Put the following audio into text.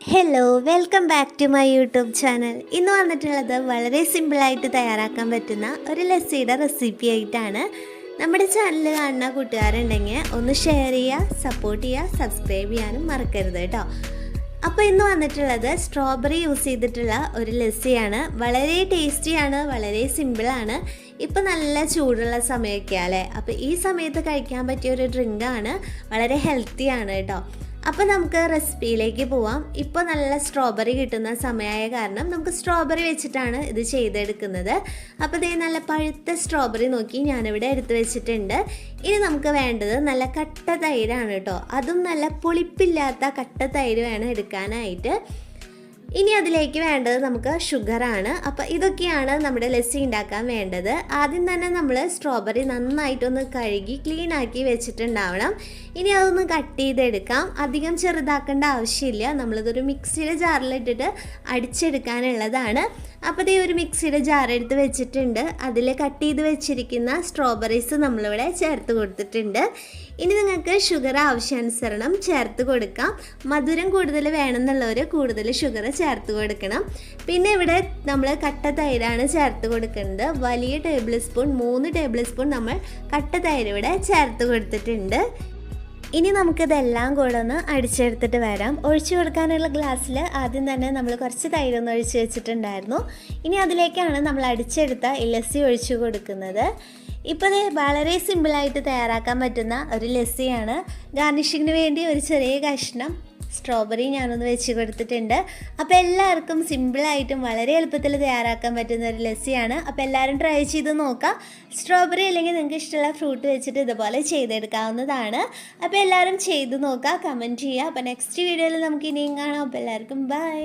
Hello welcome back to my YouTube channel ഇന്ന് വന്നിട്ടുള്ളത് വളരെ സിമ്പിളായിട്ട് തയ്യാറാക്കാൻ പറ്റുന്ന ഒരു ലസ്സിയുടെ റെസിപ്പി ആയിട്ടാണ്. നമ്മുടെ ചാനൽ കാണുന്ന കൂട്ടുകാരുണ്ടെങ്കിൽ ഒന്ന് ഷെയർ ചെയ്യുക സപ്പോർട്ട് ചെയ്യുക സബ്സ്ക്രൈബ് ചെയ്യാനും മറക്കരുത് കേട്ടോ അപ്പോൾ ഇന്ന് വന്നിട്ടുള്ളത് സ്ട്രോബെറി യൂസ് ചെയ്തിട്ടുള്ള ഒരു ലസ്സിയാണ് വളരെ ടേസ്റ്റിയാണ് വളരെ സിമ്പിളാണ് ഇപ്പം നല്ല ചൂടുള്ള സമയമൊക്കെ അല്ലേ? അപ്പോൾ ഈ സമയത്ത് കഴിക്കാൻ പറ്റിയ ഒരു ഡ്രിങ്കാണ് വളരെ ഹെൽത്തിയാണ് കേട്ടോ അപ്പോൾ നമുക്ക് റെസിപ്പിയിലേക്ക് പോവാം. ഇപ്പോൾ നല്ല സ്ട്രോബെറി കിട്ടുന്ന സമയമായ കാരണം നമുക്ക് സ്ട്രോബെറി വെച്ചിട്ടാണ് ഇത് ചെയ്തെടുക്കുന്നത്. അപ്പോൾ ഇതേ നല്ല പഴുത്ത സ്ട്രോബെറി നോക്കി ഞാനിവിടെ എടുത്തു വെച്ചിട്ടുണ്ട്. ഇനി നമുക്ക് വേണ്ടത് നല്ല കട്ട തൈരാണ് കേട്ടോ. അതും നല്ല പുളിപ്പില്ലാത്ത കട്ട തൈര് വേണം എടുക്കാനായിട്ട്. ഇനി അതിലേക്ക് വേണ്ടത് നമുക്ക് ഷുഗറാണ് അപ്പോൾ ഇതൊക്കെയാണ് നമ്മുടെ ലസ്സി ഉണ്ടാക്കാൻ വേണ്ടത്. ആദ്യം തന്നെ നമ്മൾ സ്ട്രോബെറി നന്നായിട്ടൊന്ന് കഴുകി ക്ലീൻ ആക്കി വെച്ചിട്ടുണ്ടാവണം. ഇനി അതൊന്ന് കട്ട് ചെയ്തെടുക്കാം. അധികം ചെറുതാക്കേണ്ട ആവശ്യമില്ല. നമ്മളിതൊരു മിക്സിയുടെ ജാറിലിട്ടിട്ട് അടിച്ചെടുക്കാനുള്ളതാണ്. അപ്പോൾ ഇതേ ഒരു മിക്സിയുടെ ജാർ എടുത്ത് വെച്ചിട്ടുണ്ട്. അതിൽ കട്ട് ചെയ്ത് വെച്ചിരിക്കുന്ന സ്ട്രോബെറീസ് നമ്മളിവിടെ ചേർത്ത് കൊടുത്തിട്ടുണ്ട്. ഇനി നിങ്ങൾക്ക് ഷുഗർ ആവശ്യാനുസരണം ചേർത്ത് കൊടുക്കാം. മധുരം കൂടുതൽ വേണമെന്നുള്ളവർ കൂടുതൽ ഷുഗർ ചേർത്ത് കൊടുക്കണം. പിന്നെ ഇവിടെ നമ്മൾ കട്ട തൈരാണ് ചേർത്ത് കൊടുക്കുന്നത്. വലിയ ടേബിൾ സ്പൂൺ മൂന്ന് ടേബിൾ സ്പൂൺ നമ്മൾ കട്ട തൈര് ഇവിടെ ചേർത്ത് കൊടുത്തിട്ടുണ്ട്. ഇനി നമുക്കിതെല്ലാം കൂടെ ഒന്ന് അടിച്ചെടുത്തിട്ട് വരാം. ഒഴിച്ചു കൊടുക്കാനുള്ള ഗ്ലാസ്സിൽ ആദ്യം തന്നെ നമ്മൾ കുറച്ച് തൈരൊന്ന് ഒഴിച്ച് വെച്ചിട്ടുണ്ടായിരുന്നു. ഇനി അതിലേക്കാണ് നമ്മൾ അടിച്ചെടുത്ത ഇലസി ഒഴിച്ചു കൊടുക്കുന്നത്. ഇപ്പോൾ വളരെ സിമ്പിളായിട്ട് തയ്യാറാക്കാൻ പറ്റുന്ന ഒരു ലസ്സിയാണ് ഗാർണിഷിങ്ങിന് വേണ്ടി ഒരു ചെറിയ കഷ്ണം സ്ട്രോബെറി ഞാനൊന്ന് വെച്ച് കൊടുത്തിട്ടുണ്ട്. അപ്പോൾ എല്ലാവർക്കും സിമ്പിളായിട്ടും വളരെ എളുപ്പത്തിൽ തയ്യാറാക്കാൻ പറ്റുന്ന ഒരു ലസ്സിയാണ്. അപ്പോൾ എല്ലാവരും ട്രൈ ചെയ്ത് നോക്കാം. സ്ട്രോബെറി അല്ലെങ്കിൽ നിങ്ങൾക്ക് ഇഷ്ടമുള്ള ഫ്രൂട്ട് വെച്ചിട്ട് ഇതുപോലെ ചെയ്തെടുക്കാവുന്നതാണ്. അപ്പോൾ എല്ലാവരും ചെയ്ത് നോക്കുക കമന്റ് ചെയ്യുക. അപ്പോൾ നെക്സ്റ്റ് വീഡിയോയിൽ നമുക്ക് ഇനിയും കാണാം. അപ്പോൾ എല്ലാവർക്കും ബൈ